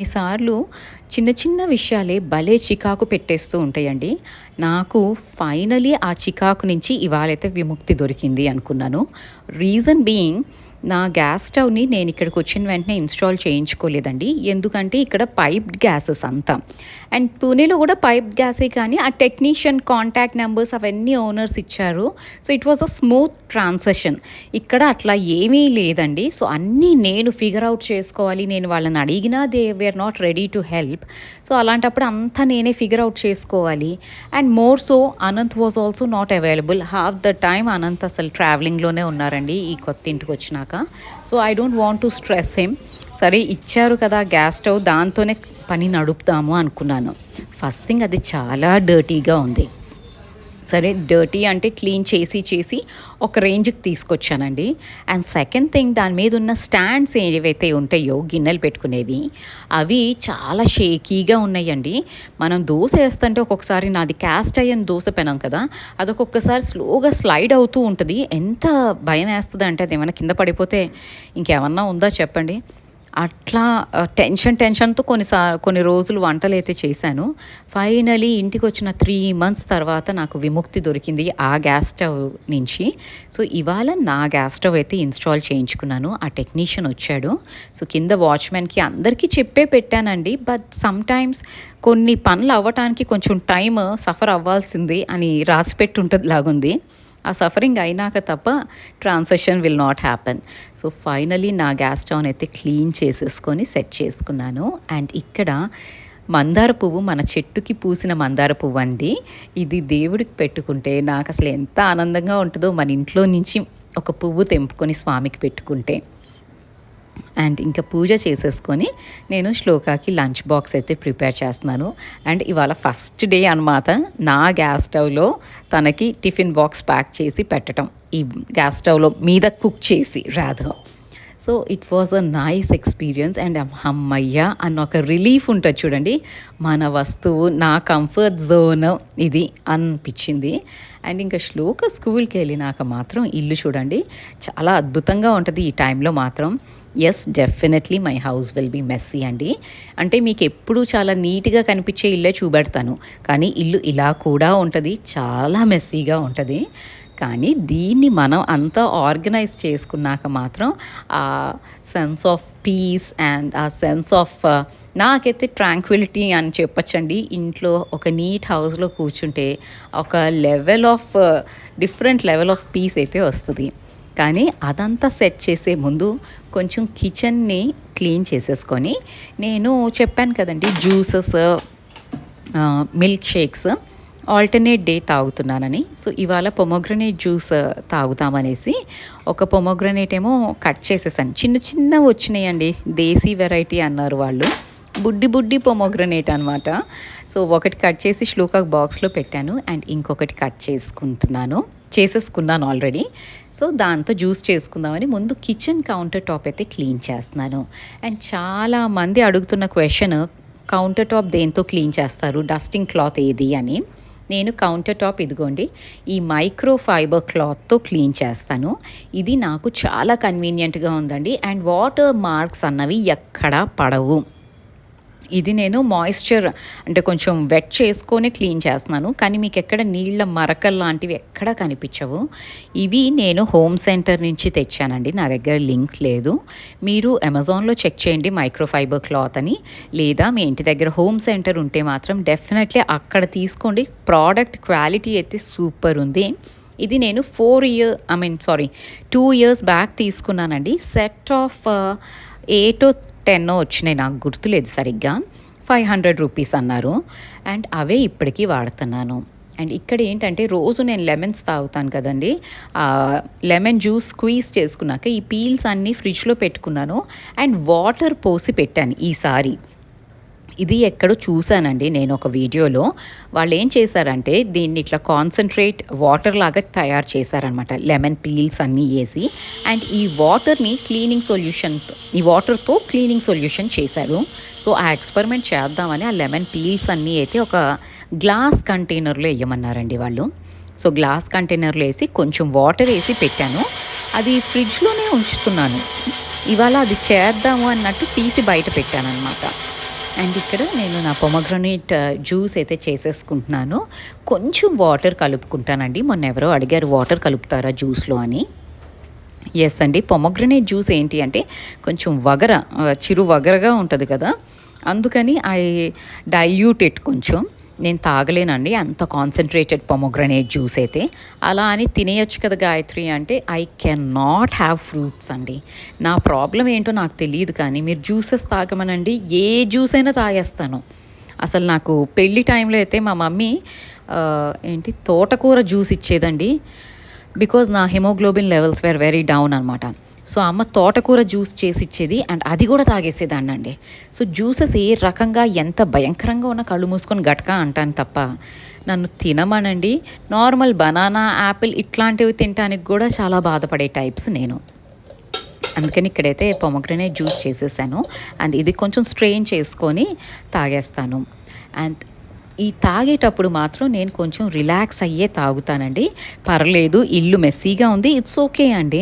కొన్నిసార్లు చిన్న చిన్న విషయాలే భలే చికాకు పెట్టేస్తూ ఉంటాయండి. నాకు ఫైనలీ ఆ చికాకు నుంచి ఇవాళైతే విముక్తి దొరికింది అనుకున్నాను. రీజన్ బీయింగ్ నా గ్యాస్ స్టవ్ని నేను ఇక్కడికి వచ్చిన వెంటనే ఇన్స్టాల్ చేయించుకోలేదండి. ఎందుకంటే ఇక్కడ పైప్డ్ గ్యాసెస్ అంతా. అండ్ పూణేలో కూడా పైప్డ్ గ్యాసే కానీ ఆ టెక్నీషియన్ కాంటాక్ట్ నెంబర్స్ అవన్నీ ఓనర్స్ ఇచ్చారు. So it was a smooth transaction ఇక్కడ అట్లా ఏమీ లేదండి. సో అన్నీ నేను ఫిగర్ అవుట్ చేసుకోవాలి. నేను వాళ్ళని అడిగినా they were not ready to help. So అలాంటప్పుడు అంతా నేనే ఫిగర్ అవుట్ చేసుకోవాలి. And more so Anant was also not available. Half the time Anant అసలు ట్రావెలింగ్లోనే ఉన్నారండి. ఈ కొత్త ఇంటికి వచ్చినాక. So I don't want to stress him సరే ఇచ్చారు కదా గ్యాస్ స్టవ్ దాంతోనే పని నడుపుతాము అనుకున్నాను. ఫస్ట్ థింగ్ అది చాలా డర్టీగా ఉంది. సరే డర్టీ అంటే క్లీన్ చేసి చేసి ఒక రేంజ్కి తీసుకొచ్చానండి. అండ్ సెకండ్ థింగ్ దాని మీద ఉన్న స్టాండ్స్ ఏవైతే ఉంటాయో గిన్నెలు పెట్టుకునేవి అవి చాలా షేకీగా ఉన్నాయండి. మనం దోశ వేస్తుంటే ఒక్కొక్కసారి నాది క్యాస్ట్ అయ్యని దోశ పెనం కదా అది ఒక్కొక్కసారి స్లోగా స్లైడ్ అవుతూ ఉంటుంది. ఎంత భయం వేస్తుంది అంటే అది ఏమైనా కింద పడిపోతే ఇంకేమన్నా ఉందా చెప్పండి? అట్లా టెన్షన్ టెన్షన్తో కొన్నిసా కొన్ని రోజులు వంటలు అయితే చేశాను. ఫైనలీ ఇంటికి వచ్చిన త్రీ మంత్స్ తర్వాత నాకు విముక్తి దొరికింది ఆ గ్యాస్ స్టవ్ నుంచి. సో ఇవాళ నా గ్యాస్ స్టవ్ అయితే ఇన్స్టాల్ చేయించుకున్నాను. ఆ టెక్నీషియన్ వచ్చాడు. సో కింద వాచ్మెన్కి అందరికీ చెప్పే పెట్టానండి. బట్ సమ్టైమ్స్ కొన్ని పనులు అవ్వటానికి కొంచెం టైం సఫర్ అవ్వాల్సింది అని రాసి ఉంటుంది లాగుంది. ఆ సఫరింగ్ అయినాక తప్ప transaction will not happen so finally నా గ్యాస్ స్టవ్ని అయితే క్లీన్ చేసేసుకొని సెట్ చేసుకున్నాను. అండ్ ఇక్కడ మందార పువ్వు మన చెట్టుకి పూసిన మందార పువ్వు అండి. ఇది దేవుడికి పెట్టుకుంటే నాకు అసలు ఎంత ఆనందంగా ఉంటుందో మన ఇంట్లో నుంచి ఒక పువ్వు తెంపుకొని స్వామికి పెట్టుకుంటే. అండ్ ఇంకా పూజ చేసేసుకొని నేను శ్లోకాకి లంచ్ బాక్స్ అయితే ప్రిపేర్ చేస్తున్నాను. అండ్ ఇవాళ ఫస్ట్ డే అనమాట నా గ్యాస్ స్టవ్లో తనకి టిఫిన్ బాక్స్ ప్యాక్ చేసి పెట్టడం ఈ గ్యాస్ స్టవ్లో మీద కుక్ చేసి Radha. So it was a nice experience and అమ్మయ్య అన్న ఒక రిలీఫ్ ఉంటుంది చూడండి. మన వస్తువు నా కంఫర్ట్ జోన్ ఇది అనిపించింది. అండ్ ఇంకా శ్లోక స్కూల్కి వెళ్ళినాక మాత్రం ఇల్లు చూడండి. చాలా అద్భుతంగా ఉంటుంది ఈ టైంలో మాత్రం. Yes definitely my house will be messy అండి. అంటే మీకు ఎప్పుడూ చాలా నీట్గా కనిపించే ఇల్లే చూపెడతాను. కానీ ఇల్లు ఇలా కూడా ఉంటుంది చాలా మెస్సీగా ఉంటుంది. కానీ దీన్ని మనం అంతా ఆర్గనైజ్ చేసుకున్నాక మాత్రం ఆ సెన్స్ ఆఫ్ పీస్ అండ్ ఆ సెన్స్ ఆఫ్ నాకైతే ట్రాంక్విలిటీ అని చెప్పచ్చండి. ఇంట్లో ఒక నీట్ హౌస్లో కూర్చుంటే ఒక level of different level of peace అయితే వస్తుంది. కానీ అదంతా సెట్ చేసే ముందు కొంచెం కిచెన్ని క్లీన్ చేసేసుకొని నేను చెప్పాను కదండి juices milk shakes alternate day తాగుతున్నానని. So ఇవాళ పొమోగ్రనేట్ జ్యూస్ తాగుతామనేసి ఒక పొమోగ్రనేట్ ఏమో కట్ చేసేసాను. చిన్న చిన్న వచ్చినాయండి దేశీ వెరైటీ అన్నారు వాళ్ళు. బుడ్డి బుడ్డి పొమోగ్రనేట్ అనమాట సో ఒకటి కట్ చేసి శ్లోకా బాక్స్లో పెట్టాను. అండ్ ఇంకొకటి కట్ చేసుకుంటున్నాను. చేసేసుకున్నాను ఆల్రెడీ సో దాంతో జ్యూస్ చేసుకుందామని ముందు కిచెన్ కౌంటర్ టాప్ అయితే క్లీన్ చేస్తున్నాను. అండ్ చాలా మంది అడుగుతున్న క్వశ్చన్ కౌంటర్ టాప్ దేంతో క్లీన్ చేస్తారు? డస్టింగ్ క్లాత్ ఏది అని. నేను కౌంటర్ టాప్ ఇదిగోండి ఈ మైక్రో ఫైబర్ క్లాత్తో క్లీన్ చేస్తాను. ఇది నాకు చాలా కన్వీనియంట్గా ఉందండి. అండ్ వాటర్ మార్క్స్ అన్నవి ఎక్కడా పడవు. ఇది నేను మాయిశ్చర్ అంటే కొంచెం వెట్ చేసుకొని క్లీన్ చేస్తున్నాను. కానీ మీకు ఎక్కడ నీళ్ళ మరకలు లాంటివి ఎక్కడ కనిపించవు. ఇవి నేను హోమ్ సెంటర్ నుంచి తెచ్చానండి. నా దగ్గర లింక్ లేదు. మీరు అమెజాన్లో చెక్ చేయండి మైక్రోఫైబర్ క్లాత్ అని. లేదా మీ ఇంటి దగ్గర హోమ్ సెంటర్ ఉంటే మాత్రం డెఫినెట్లీ అక్కడ తీసుకోండి. ప్రోడక్ట్ క్వాలిటీ అయితే సూపర్ ఉంది. ఇది నేను four year I mean sorry two years back తీసుకున్నానండి. సెట్ ఆఫ్ ఎయిట్ టెన్ వచ్చినాయి. నాకు గుర్తులేదు సరిగ్గా. ఫైవ్ హండ్రెడ్ రూపీస్ అన్నారు. అండ్ అవే ఇప్పటికీ వాడుతున్నాను. అండ్ ఇక్కడ ఏంటంటే రోజు నేను లెమన్స్ తాగుతాను కదండి. లెమన్ జ్యూస్ స్క్వీజ్ చేసుకున్నాక ఈ పీల్స్ అన్నీ ఫ్రిడ్జ్లో పెట్టుకున్నాను. అండ్ వాటర్ పోసి పెట్టాను ఈసారి. ఇది ఎక్కడో చూశానండి నేను ఒక వీడియోలో. వాళ్ళు ఏం చేశారంటే దీన్ని ఇట్లా కాన్సన్ట్రేట్ వాటర్ లాగా తయారు చేశారనమాట లెమన్ పీల్స్ అన్నీ వేసి. అండ్ ఈ వాటర్ని క్లీనింగ్ సొల్యూషన్తో ఈ వాటర్తో క్లీనింగ్ సొల్యూషన్ చేశారు. సో ఆ ఎక్స్పెరిమెంట్ చేద్దామని ఆ లెమన్ పీల్స్ అన్నీ అయితే ఒక గ్లాస్ కంటైనర్లో వేయమన్నారండి వాళ్ళు. సో గ్లాస్ కంటైనర్లో వేసి కొంచెం వాటర్ వేసి పెట్టాను. అది ఫ్రిడ్జ్లోనే ఉంచుతున్నాను. ఇవాళ అది చేద్దాము అన్నట్టు తీసి బయట పెట్టాను అనమాట అండ్ ఇక్కడ నేను నా పొమగ్రనేట్ జ్యూస్ uh, అయితే చేసేసుకుంటున్నాను. కొంచెం వాటర్ కలుపుకుంటానండి. మొన్న ఎవరో అడిగారు వాటర్ కలుపుతారా జ్యూస్లో అని. ఎస్ అండి. పొమగ్రనేట్ జ్యూస్ ఏంటి అంటే కొంచెం వగర uh, చిరు వగరగా ఉంటుంది కదా. అందుకని ఐ డైల్యూట్ ఇట్ కొంచెం. నేను తాగలేనండి. అంత కాన్సన్ట్రేటెడ్ పొమోగ్రనేట్ జ్యూస్ అయితే. అలా అని తినేయొచ్చు కదా గాయత్రి అంటే I can not have fruits అండి. నా ప్రాబ్లం ఏంటో నాకు తెలియదు కానీ మీరు జ్యూసెస్ తాగమనండి. ఏ జ్యూస్ అయినా తాగేస్తాను. అసలు నాకు పెళ్ళి టైంలో అయితే మా మమ్మీ ఏంటి తోటకూర జ్యూస్ ఇచ్చేదండి. బికాజ్ నా haemoglobin levels were very down అనమాట సో అమ్మ తోటకూర జ్యూస్ చేసి ఇచ్చేది అండ్ అది కూడా తాగేసేదాన్ని అండి సో జ్యూసెస్ ఏ రకంగా ఎంత భయంకరంగా ఉన్న కళ్ళు మూసుకొని గట్కా అంటాను తప్ప. నన్ను తినమనండి. నార్మల్ బనానా యాపిల్ ఇట్లాంటివి తినడానికి కూడా చాలా బాధపడే టైప్స్ నేను. అందుకని ఇక్కడైతే పొమగ్రనేట్ జ్యూస్ చేసేసాను. అండ్ ఇది కొంచెం స్ట్రెయిన్ చేసుకొని తాగేస్తాను. అండ్ ఈ తాగేటప్పుడు మాత్రం నేను కొంచెం రిలాక్స్ అయ్యే తాగుతానండి. పర్లేదు ఇల్లు మెస్సీగా ఉంది. ఇట్స్ ఓకే అండి.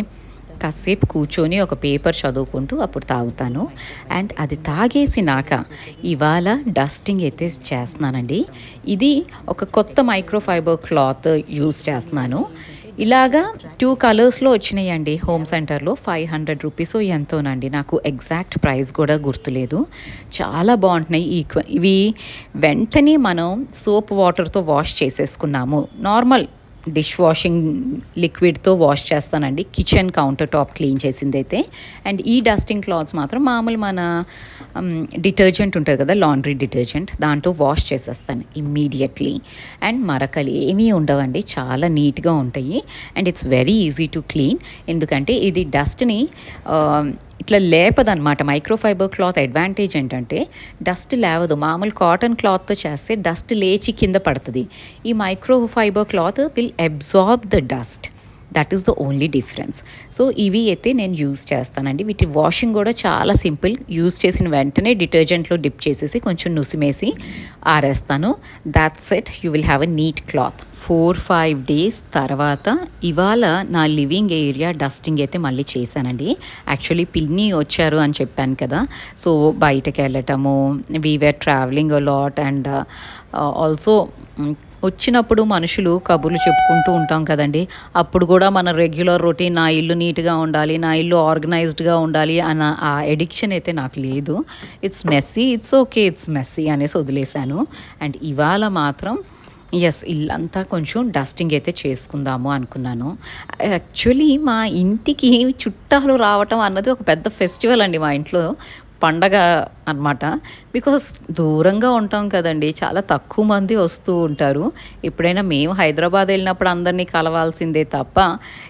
కాసేపు కూర్చొని ఒక పేపర్ చదువుకుంటూ అప్పుడు తాగుతాను. అండ్ అది తాగేసినాక ఇవాళ డస్టింగ్ అయితే చేస్తున్నానండి. ఇది ఒక కొత్త మైక్రోఫైబర్ క్లాత్ యూస్ చేస్తున్నాను. ఇలాగా టూ కలర్స్లో వచ్చినాయండి. హోమ్ సెంటర్లో ఫైవ్ హండ్రెడ్ రూపీస్ ఎంతోనండి. నాకు ఎగ్జాక్ట్ ప్రైస్ కూడా గుర్తులేదు. చాలా బాగుంటున్నాయి. ఈ ఇవి వెంటనే మనం సోప్ వాటర్తో వాష్ చేసేసుకున్నాము. నార్మల్ డిష్ వాషింగ్ లిక్విడ్తో వాష్ చేస్తానండి. కిచెన్ కౌంటర్ టాప్ క్లీన్ చేసింది అయితే అండ్ ఈ డస్టింగ్ క్లాత్స్ మాత్రం మామూలు మన డిటర్జెంట్ ఉంటుంది కదా లాండ్రీ డిటర్జెంట్ దాంతో వాష్ చేసేస్తాను ఇమ్మీడియట్లీ. అండ్ మరకలు ఏమీ ఉండవండి చాలా నీట్గా ఉంటాయి. And it's very easy to clean. ఎందుకంటే ఇది డస్ట్ని ఇట్లా లేపదన్నమాట. మైక్రోఫైబర్ క్లాత్ అడ్వాంటేజ్ ఏంటంటే డస్ట్ లేవదు. మామూలు కాటన్ క్లాత్తో చేస్తే డస్ట్ లేచి కింద పడుతుంది. ఈ microfibre cloth will absorb the dust. That is the only difference. So ఇవి అయితే నేను యూజ్ చేస్తానండి. వీటి వాషింగ్ కూడా చాలా సింపుల్. యూజ్ చేసిన వెంటనే డిటర్జెంట్లో డిప్ చేసేసి కొంచెం నుసిమేసి ఆరేస్తాను. That's it you will have a neat cloth four five days తర్వాత ఇవాళ నా లివింగ్ ఏరియా డస్టింగ్ అయితే మళ్ళీ చేశానండి. యాక్చువల్లీ పిన్ని వచ్చారు అని చెప్పాను కదా. సో బయటకు వెళ్ళటము we're travelling lot and also వచ్చినప్పుడు మనుషులు కబుర్లు చెప్పుకుంటూ ఉంటాం కదండి. అప్పుడు కూడా మన రెగ్యులర్ రొటీన్ నా ఇల్లు నీట్గా ఉండాలి నా ఇల్లు ఆర్గనైజ్డ్గా ఉండాలి అన్న ఆ ఎడిక్షన్ అయితే నాకు లేదు. It's messy it's okay it's messy అనేసి వదిలేశాను. అండ్ ఇవాళ మాత్రం ఎస్ ఇల్లంతా కొంచెం డస్టింగ్ అయితే చేసుకుందాము అనుకున్నాను. యాక్చువల్లీ మా ఇంటికి చుట్టాలు రావటం అన్నది ఒక పెద్ద ఫెస్టివల్ అండి మా ఇంట్లో. పండగ అన్నమాట. బికాస్ దూరంగా ఉంటాం కదండి చాలా తక్కువ మంది వస్తూ ఉంటారు. ఎప్పుడైనా మేము హైదరాబాద్ వెళ్ళినప్పుడు అందరినీ కలవాల్సిందే తప్ప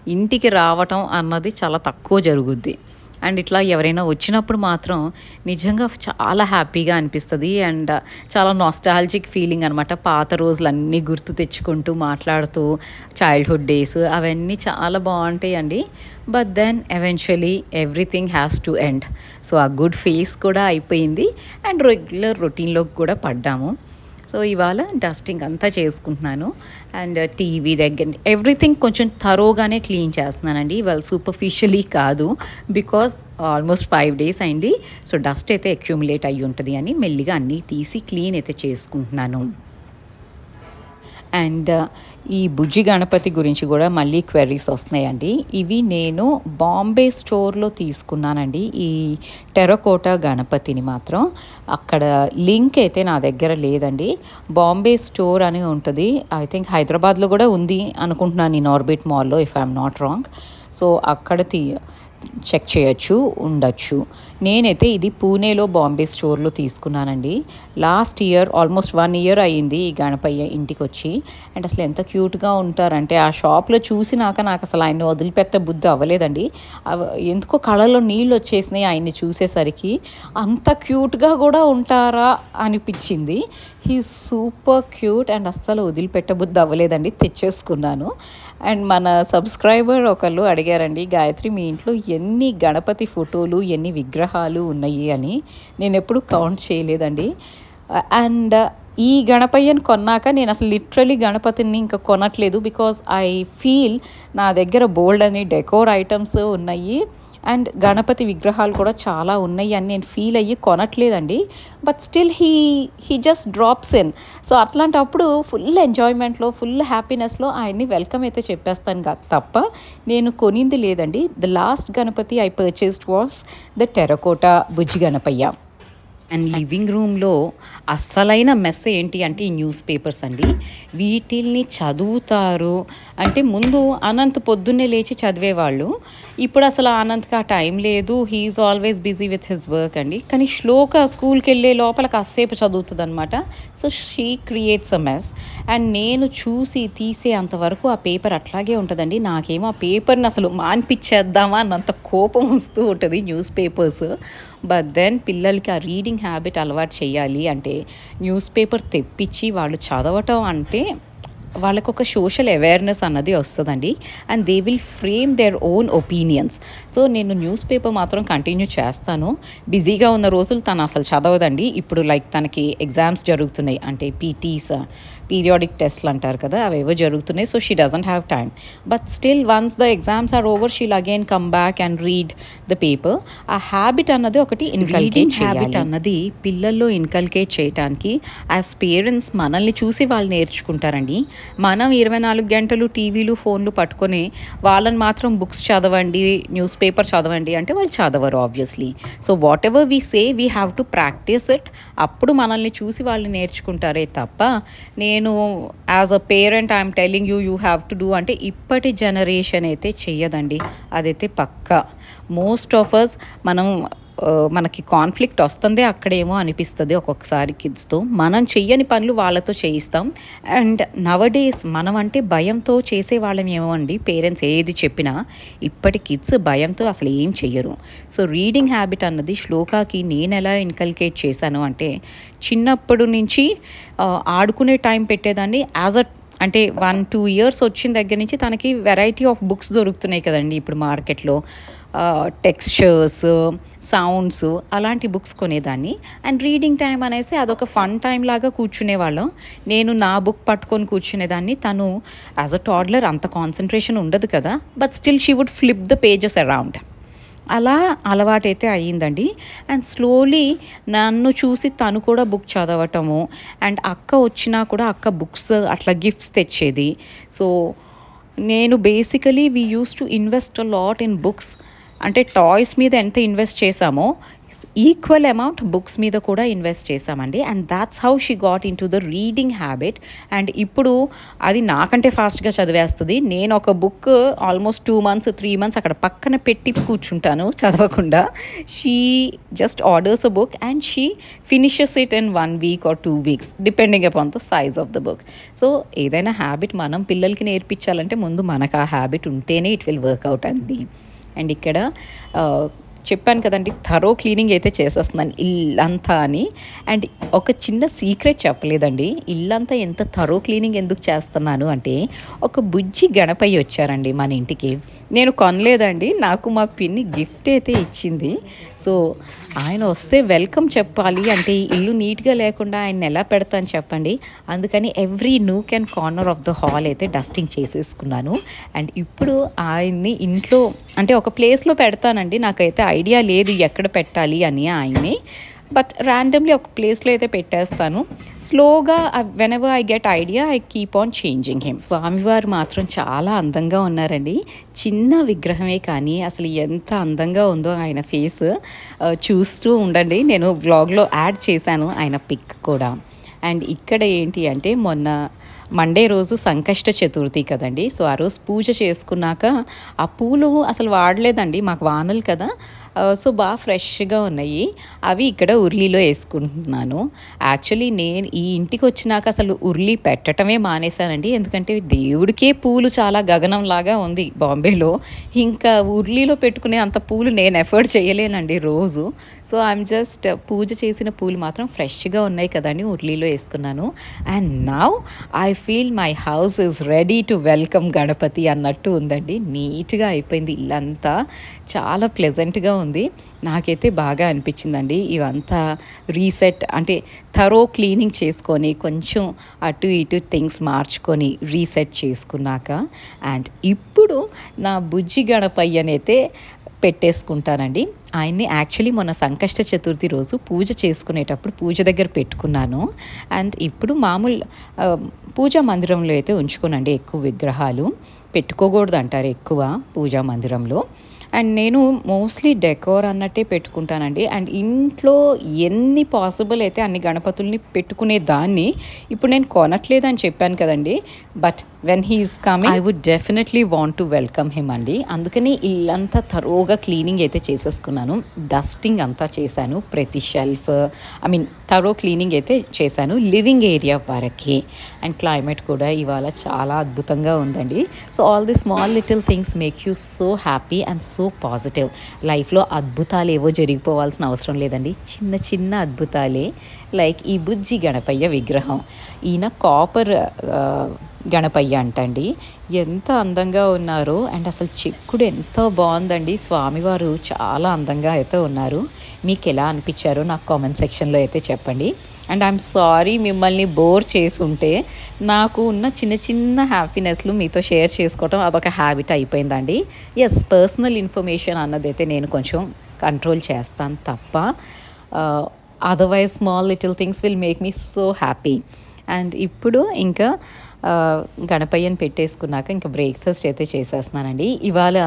ఇంటికి రావటం అన్నది చాలా తక్కువ జరుగుద్ది. అండ్ ఇట్లా ఎవరైనా వచ్చినప్పుడు మాత్రం నిజంగా చాలా హ్యాపీగా అనిపిస్తుంది. అండ్ uh, చాలా నాస్టాలజిక్ ఫీలింగ్ అనమాట పాత రోజులన్నీ గుర్తు తెచ్చుకుంటూ మాట్లాడుతూ చైల్డ్హుడ్ డేస్ అవన్నీ చాలా బాగుంటాయి అండి but then eventually everything has to end so ఆ గుడ్ ఫేస్ కూడా అయిపోయింది. అండ్ రెగ్యులర్ రొటీన్లోకి కూడా పడ్డాము. సో ఇవాళ డస్టింగ్ అంతా చేసుకుంటున్నాను. అండ్ టీవీ దగ్గర ఎవ్రీథింగ్ కొంచెం తరోగానే క్లీన్ చేస్తున్నానండి. ఇవాళ సూపర్ఫిషియలీ కాదు. బికాస్ ఆల్మోస్ట్ ఫైవ్ డేస్ అయింది. సో డస్ట్ అయితే అక్యూములేట్ అయ్యి ఉంటుంది అని మెల్లిగా అన్నీ తీసి క్లీన్ అయితే చేసుకుంటున్నాను. అండ్ ఈ బుజ్జి గణపతి గురించి కూడా మళ్ళీ క్వెరీస్ వస్తున్నాయండి. ఇవి నేను బాంబే స్టోర్లో తీసుకున్నానండి. ఈ టెరకోటా గణపతిని మాత్రం. అక్కడ లింక్ అయితే నా దగ్గర లేదండి. బాంబే స్టోర్ అని ఉంటుంది. ఐ థింక్ హైదరాబాద్లో కూడా ఉంది అనుకుంటున్నాను నేను ఆర్బిట్ మాల్లో if I'm not wrong so అక్కడ తీ చెక్ చేయొచ్చు ఉండొచ్చు. నేనైతే ఇది పూణేలో బాంబే స్టోర్లో తీసుకున్నానండి. Last year almost one year అయ్యింది ఈ గణపయ్య ఇంటికి వచ్చి అండ్ అసలు ఎంత క్యూట్గా ఉంటారంటే ఆ షాప్లో చూసినాక నాకు అసలు ఆయన వదిలిపెట్ట బుద్ధి అవ్వలేదండి. ఎందుకో కళలో నీళ్ళు వచ్చేసినాయి ఆయన్ని చూసేసరికి. అంత క్యూట్గా కూడా ఉంటారా అనిపించింది. హీ సూపర్ క్యూట్ అండ్ అస్సలు వదిలిపెట్ట బుద్ధి అవ్వలేదండి తెచ్చేసుకున్నాను. అండ్ మన సబ్స్క్రైబర్ ఒకళ్ళు అడిగారండి గాయత్రి మీ ఇంట్లో ఎన్ని గణపతి ఫోటోలు ఎన్ని విగ్రహాలు ఉన్నాయి అని నేను ఎప్పుడు కౌంట్ చేయలేదండి. అండ్ ఈ గణపయ్యను కొన్నాక నేను అసలు లిటరలీ గణపతిని ఇంకా కొనట్లేదు బికాజ్ ఐ ఫీల్ నా దగ్గర బోల్డ్ అని డెకోర్ ఐటమ్స్ ఉన్నాయి. అండ్ గణపతి విగ్రహాలు కూడా చాలా ఉన్నాయి అని నేను ఫీల్ అయ్యి కొనట్లేదండి. But still he he just drops in so అట్లాంటప్పుడు ఫుల్ ఎంజాయ్మెంట్లో ఫుల్ హ్యాపీనెస్లో ఆయన్ని వెల్కమ్ అయితే చెప్పేస్తాను కాదు తప్ప నేను కొనింది లేదండి. The last Ganapati I purchased was the terracotta Bujji Ganapayya and living రూమ్లో అస్సలైన మెస్ ఏంటి అంటే ఈ న్యూస్ పేపర్స్ అండి. వీటిల్ని చదువుతారు. అంటే ముందు అనంత్ పొద్దున్నే లేచి చదివేవాళ్ళు. ఇప్పుడు అసలు అనంత్కి ఆ టైం లేదు. He's always busy with his work అండి. కానీ శ్లోక స్కూల్కి వెళ్ళే లోపల కాసేపు చదువుతుంది అనమాట so she creates a mess and నేను చూసి తీసే అంతవరకు ఆ పేపర్ అట్లాగే ఉంటుందండి. నాకేమో ఆ పేపర్ని అసలు మాన్పిచ్చేద్దామా అన్నంత కోపం వస్తూ ఉంటుంది న్యూస్ పేపర్స్ బట్ దెన్ పిల్లలకి ఆ రీడింగ్ హ్యాబిట్ అలవాటు చేయాలి అంటే న్యూస్ పేపర్ తెప్పించి వాళ్ళు చదవటం అంటే వాళ్ళకు ఒక సోషల్ అవేర్నెస్ అన్నది వస్తుందండి. And they will frame their own opinions so నేను న్యూస్ పేపర్ మాత్రం కంటిన్యూ చేస్తాను. బిజీగా ఉన్న రోజులు తను అసలు చదవదండి. ఇప్పుడు లైక్ తనకి ఎగ్జామ్స్ జరుగుతున్నాయి. అంటే పీటీస్ పీరియాడిక్ టెస్ట్లు అంటారు కదా అవేవో జరుగుతున్నాయి so she doesn't have time but still once the exams are over she'll again come back and read the paper ఆ హ్యాబిట్ అన్నది ఒకటి ఇన్కల్కేట్ హ్యాబిట్ అన్నది పిల్లల్లో ఇన్కల్కేట్ చేయడానికి యాజ్ పేరెంట్స్ మనల్ని చూసి వాళ్ళు నేర్చుకుంటారండి. మనం ఇరవై నాలుగు గంటలు టీవీలు ఫోన్లు పట్టుకొని వాళ్ళని మాత్రం బుక్స్ చదవండి న్యూస్ పేపర్ చదవండి అంటే వాళ్ళు చదవరు obviously so whatever we say we have to practise it అప్పుడు మనల్ని చూసి వాళ్ళు నేర్చుకుంటారే తప్ప నేను నేను as a parent I'm telling you you have to do అంటే ఇప్పటి జనరేషన్ అయితే చెయ్యదండి. అదైతే పక్కా. మోస్ట్ ఆఫ్ అస్ మనం మనకి కాన్ఫ్లిక్ట్ వస్తుందే అక్కడేమో అనిపిస్తుంది ఒక్కొక్కసారి కిడ్స్తో మనం చెయ్యని పనులు వాళ్ళతో చేయిస్తాం. అండ్ నవడేస్ మనం అంటే భయంతో చేసే వాళ్ళం ఏమో అండి. పేరెంట్స్ ఏది చెప్పినా ఇప్పటి కిడ్స్ భయంతో అసలు ఏం చెయ్యరు. సో రీడింగ్ హ్యాబిట్ అన్నది శ్లోకాకి నేను ఎలా ఇన్కల్కేట్ చేశాను అంటే చిన్నప్పటి నుంచి ఆడుకునే టైం పెట్టేదాన్ని యాజ్ అ అంటే వన్ టూ ఇయర్స్ వచ్చిన దగ్గర నుంచి తనకి వెరైటీ ఆఫ్ బుక్స్ దొరుకుతున్నాయి కదండి. ఇప్పుడు మార్కెట్లో టెక్స్చర్స్ సౌండ్స్ అలాంటి బుక్స్ కొనేదాన్ని. అండ్ రీడింగ్ టైం అనేసి అదొక ఫన్ టైం లాగా కూర్చునేవాళ్ళం. నేను నా బుక్ పట్టుకొని కూర్చునేదాన్ని. తను యాజ్ అ టాడ్లర్ అంత కాన్సన్ట్రేషన్ ఉండదు కదా. But still she would flip the pages around అలా అలవాటైతే అయ్యిందండి. అండ్ స్లోలీ నన్ను చూసి తను కూడా బుక్ చదవటము అండ్ అక్క వచ్చినా కూడా అక్క బుక్స్ అట్లా గిఫ్ట్స్ తెచ్చేది. సో నేను basically we use to invest lot in books అంటే టాయ్స్ మీద ఎంత ఇన్వెస్ట్ చేశామో ఈక్వల్ అమౌంట్ బుక్స్ మీద కూడా ఇన్వెస్ట్ చేశామండి. And that's how she got in to the reading habit. And ఇప్పుడు అది నాకంటే ఫాస్ట్గా చదివేస్తుంది. నేను ఒక book almost two months three months అక్కడ పక్కన పెట్టి కూర్చుంటాను చదవకుండా. She just orders a book and she finishes it in one week or two weeks depending upon the size of the book. So ఏదైనా హ్యాబిట్ మనం పిల్లలకి నేర్పించాలంటే ముందు మనకు ఆ హ్యాబిట్ ఉంటేనే ఇట్ విల్ వర్కౌట్ అంది. అండ్ ఇక్కడ ఆ, చెప్పాను కదండి థరో క్లీనింగ్ అయితే చేసేస్తున్నాను ఇల్లంతా అని. అండ్ ఒక చిన్న సీక్రెట్ చెప్పలేదండి ఇల్లంతా ఎంత థరో క్లీనింగ్ ఎందుకు చేస్తున్నాను అంటే ఒక బుజ్జి గణపయ్య వచ్చారండి మన ఇంటికి. నేను కొనలేదండి నాకు మా పిన్ని గిఫ్ట్ అయితే ఇచ్చింది. సో ఆయన వస్తే వెల్కమ్ చెప్పాలి అంటే ఇల్లు నీట్గా లేకుండా ఆయన ఎలా పెడతాను చెప్పండి. అందుకని every nook and corner of the hall అయితే డస్టింగ్ చేసేసుకున్నాను. అండ్ ఇప్పుడు ఆయన్ని ఇంట్లో అంటే ఒక ప్లేస్లో పెడతానండి నాకైతే ఐడియా లేదు ఎక్కడ పెట్టాలి అని ఆయన్ని. బట్ ర్యాండమ్లీ ఒక ప్లేస్లో అయితే పెట్టేస్తాను. స్లోగా when I get idea I keep on changing him స్వామివారు మాత్రం చాలా అందంగా ఉన్నారండి. చిన్న విగ్రహమే కానీ అసలు ఎంత అందంగా ఉందో ఆయన ఫేస్ uh, చూస్తూ ఉండండి. నేను వ్లాగ్లో యాడ్ చేశాను ఆయన పిక్ కూడా. అండ్ ఇక్కడ ఏంటి అంటే మొన్న మండే రోజు సంకష్ట చతుర్థి కదండి. సో ఆ రోజు పూజ చేసుకున్నాక ఆ పూలు అసలు వాడలేదండి. మాకు వానలు కదా. సో బాగా ఫ్రెష్గా ఉన్నాయి. అవి ఇక్కడ ఉర్లీలో వేసుకుంటున్నాను. యాక్చువల్లీ నేను ఈ ఇంటికి వచ్చినాక అసలు ఉర్లీ పెట్టడమే మానేశానండి. ఎందుకంటే దేవుడికే పూలు చాలా గగనంలాగా ఉంది బాంబేలో. ఇంకా ఉర్లీలో పెట్టుకునే అంత పూలు నేను ఎఫర్ట్ చేయలేనండి రోజు. సో ఐఎమ్ జస్ట్ పూజ చేసిన పూలు మాత్రం ఫ్రెష్గా ఉన్నాయి కదండి ఉర్లీలో వేసుకున్నాను. And now I feel my house is ready to welcome Ganapati అన్నట్టు ఉందండి. నీట్గా అయిపోయింది ఇల్లంతా. చాలా ప్లెజెంట్గా ఉంది. నాకైతే బాగా అనిపించిందండి. ఇవంతా రీసెట్ అంటే థరో క్లీనింగ్ చేసుకొని కొంచెం అటు ఇటు థింగ్స్ మార్చుకొని రీసెట్ చేసుకున్నాక అండ్ ఇప్పుడు నా బుజ్జి గణపయ్యనైతే పెట్టేసుకుంటానండి. ఆయన్ని యాక్చువల్లీ మొన్న సంకష్ట చతుర్థి రోజు పూజ చేసుకునేటప్పుడు పూజ దగ్గర పెట్టుకున్నాను. అండ్ ఇప్పుడు మామూలు పూజా మందిరంలో అయితే ఉంచుకోనండి ఎక్కువ విగ్రహాలు. పెట్టుకోకూడదు అంటారు ఎక్కువ పూజా మందిరంలో. అండ్ నేను మోస్ట్లీ డెకోర్ అన్నట్టే పెట్టుకుంటానండి. అండ్ ఇంట్లో ఎన్ని పాసిబుల్ అయితే అన్ని గణపతుల్ని పెట్టుకునే దాన్ని ఇప్పుడు నేను కొనట్లేదని చెప్పాను కదండి. But when he's coming I would definitely want to welcome him అండి. అందుకని ఇల్లంతా తరోగా క్లీనింగ్ అయితే చేసేసుకున్నాను. డస్టింగ్ అంతా చేశాను ప్రతి shelf I mean thorough cleaning అయితే చేశాను. లివింగ్ ఏరియా వరకే. అండ్ క్లైమేట్ కూడా ఇవాళ చాలా అద్భుతంగా ఉందండి. So all the small little things make you so happy and so positive లైఫ్లో అద్భుతాలు ఏవో జరిగిపోవాల్సిన అవసరం లేదండి. చిన్న చిన్న అద్భుతాలే. లైక్ ఈ బుజ్జి గణపయ్య విగ్రహం. ఈయన కాపర్ uh, గణపయ్య అంటండి. ఎంత అందంగా ఉన్నారు. అండ్ అసలు చెక్కుడు ఎంత బాగుందండి. స్వామివారు చాలా అందంగా అయితే ఉన్నారు. మీకు ఎలా అనిపించారో నాకు కామెంట్ సెక్షన్లో అయితే చెప్పండి. అండ్ ఐఎమ్ సారీ మిమ్మల్ని బోర్ చేసి ఉంటే నాకు ఉన్న చిన్న చిన్న హ్యాపీనెస్లు మీతో షేర్ చేసుకోవటం అదొక హ్యాబిట్ అయిపోయిందండి. ఎస్ పర్సనల్ ఇన్ఫర్మేషన్ అన్నదైతే నేను కొంచెం కంట్రోల్ చేస్తాను తప్ప otherwise small little things will make me so happy and ఇప్పుడు ఇంకా ఆ, గణపయ్యని పెట్టేసుకున్నాక ఇంకా బ్రేక్ఫాస్ట్ అయితే చేసేస్తున్నానండి. ఇవాళ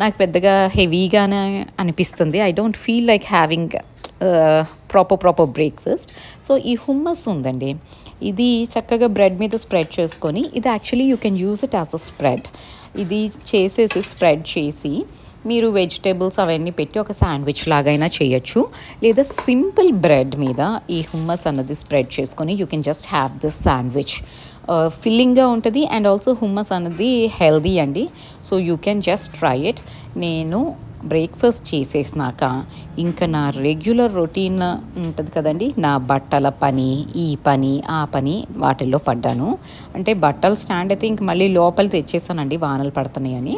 నాకు పెద్దగా హెవీగానే అనిపిస్తుంది. I don't feel like having proper proper breakfast so ఈ హుమ్మస్ ఉందండి. ఇది చక్కగా బ్రెడ్ మీద స్ప్రెడ్ చేసుకొని ఇది actually you can use it as a spread ఇది చేసేసి స్ప్రెడ్ చేసి మీరు వెజిటేబుల్స్ అవన్నీ పెట్టి ఒక శాండ్విచ్ లాగైనా చేయొచ్చు. లేదా సింపుల్ బ్రెడ్ మీద ఈ హుమ్మస్ అన్నది స్ప్రెడ్ చేసుకొని you can just have this sandwich ఫిల్లింగ్గా ఉంటుంది అండ్ ఆల్సో హుమ్మస్ అన్నది హెల్దీ అండి. So you can just try it నేను బ్రేక్ఫాస్ట్ చేసేసినాక ఇంకా నా రెగ్యులర్ రొటీన్ ఉంటుంది కదండి నా బట్టల పని ఈ పని ఆ పని వాటిల్లో పడ్డాను. అంటే బట్టల స్టాండ్ అయితే ఇంక మళ్ళీ లోపల తెచ్చేసానండి వానలు పడుతున్నాయి అని.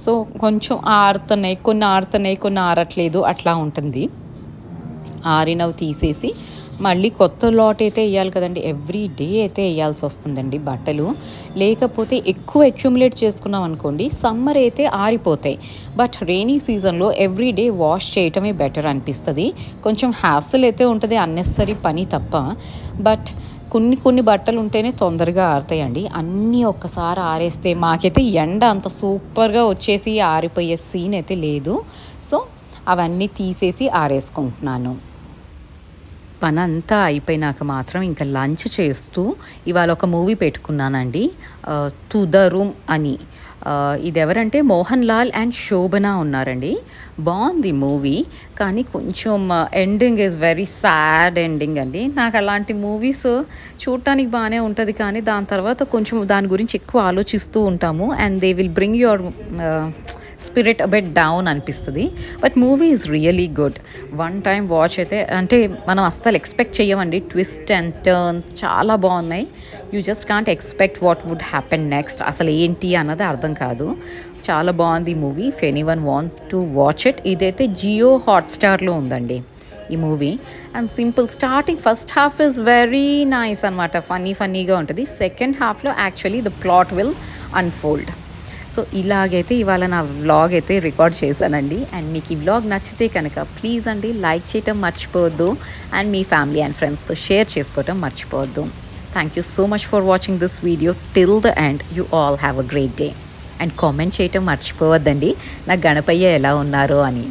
సో కొంచెం ఆరుతున్నాయి కొన్ని ఆరుతున్నాయి కొన్ని ఆరట్లేదు అట్లా ఉంటుంది. ఆరినవి తీసేసి మళ్ళీ కొత్త లాట్ అయితే వేయాలి కదండి. ఎవ్రీ డే అయితే వేయాల్సి వస్తుందండి బట్టలు. లేకపోతే ఎక్కువ అక్యుములేట్ చేసుకున్నాం అనుకోండి సమ్మర్ అయితే ఆరిపోతాయి. బట్ రెయినీ సీజన్లో ఎవ్రీ డే వాష్ చేయటమే బెటర్ అనిపిస్తుంది. కొంచెం హ్యాసల్ అయితే ఉంటుంది అన్నెసరీ పని తప్ప. బట్ కొన్ని కొన్ని బట్టలు ఉంటేనే తొందరగా ఆరుతాయండి. అన్నీ ఒక్కసారి ఆరేస్తే మాకైతే ఎండ అంత సూపర్గా వచ్చేసి ఆరిపోయే సీన్ అయితే లేదు. సో అవన్నీ తీసేసి ఆరేసుకుంటున్నాను. పని అంతా అయిపోయినాక మాత్రం ఇంకా లంచ్ చేస్తూ ఇవాళ ఒక మూవీ పెట్టుకున్నానండి. టు ద రూమ్ అని. ఇది ఎవరంటే మోహన్ లాల్ అండ్ శోభన ఉన్నారండి. బాగుంది మూవీ కానీ కొంచెం ending is very sad ending అండి. నాకు అలాంటి మూవీస్ చూడటానికి బాగానే ఉంటుంది కానీ దాని తర్వాత కొంచెం దాని గురించి ఎక్కువ ఆలోచిస్తూ ఉంటాము. And they will bring your spirit a bit down అనిపిస్తుంది. But movie is really good one time watch అయితే అంటే మనం అస్సలు ఎక్స్పెక్ట్ చేయమండి ట్విస్ట్ అండ్ టర్న్ చాలా బాగున్నాయి. You just can't expect what would happen next అసలు ఏంటి అన్నది అర్థం కాదు. చాలా బాగుంది ఈ movie if any one want to watch it ఇదైతే జియో హాట్స్టార్లో ఉందండి ఈ movie and simple starting first half is very nice అనమాట ఫన్నీ ఫన్నీగా ఉంటుంది. సెకండ్ హాఫ్లో actually the plot will unfold so ఇలాగైతే ఇవాళ నా వ్లాగ్ అయితే రికార్డ్ చేశానండి. అండ్ మీకు ఈ వ్లాగ్ నచ్చితే కనుక ప్లీజ్ అండి లైక్ చేయటం మర్చిపోవద్దు. అండ్ మీ ఫ్యామిలీ అండ్ ఫ్రెండ్స్తో షేర్ చేసుకోవటం మర్చిపోవద్దు. Thank you so much for watching this video till the end you all have a great day and comment చేయటం మర్చిపోవద్దండి. నా గణపయ్య ఎలా ఉన్నారో అని.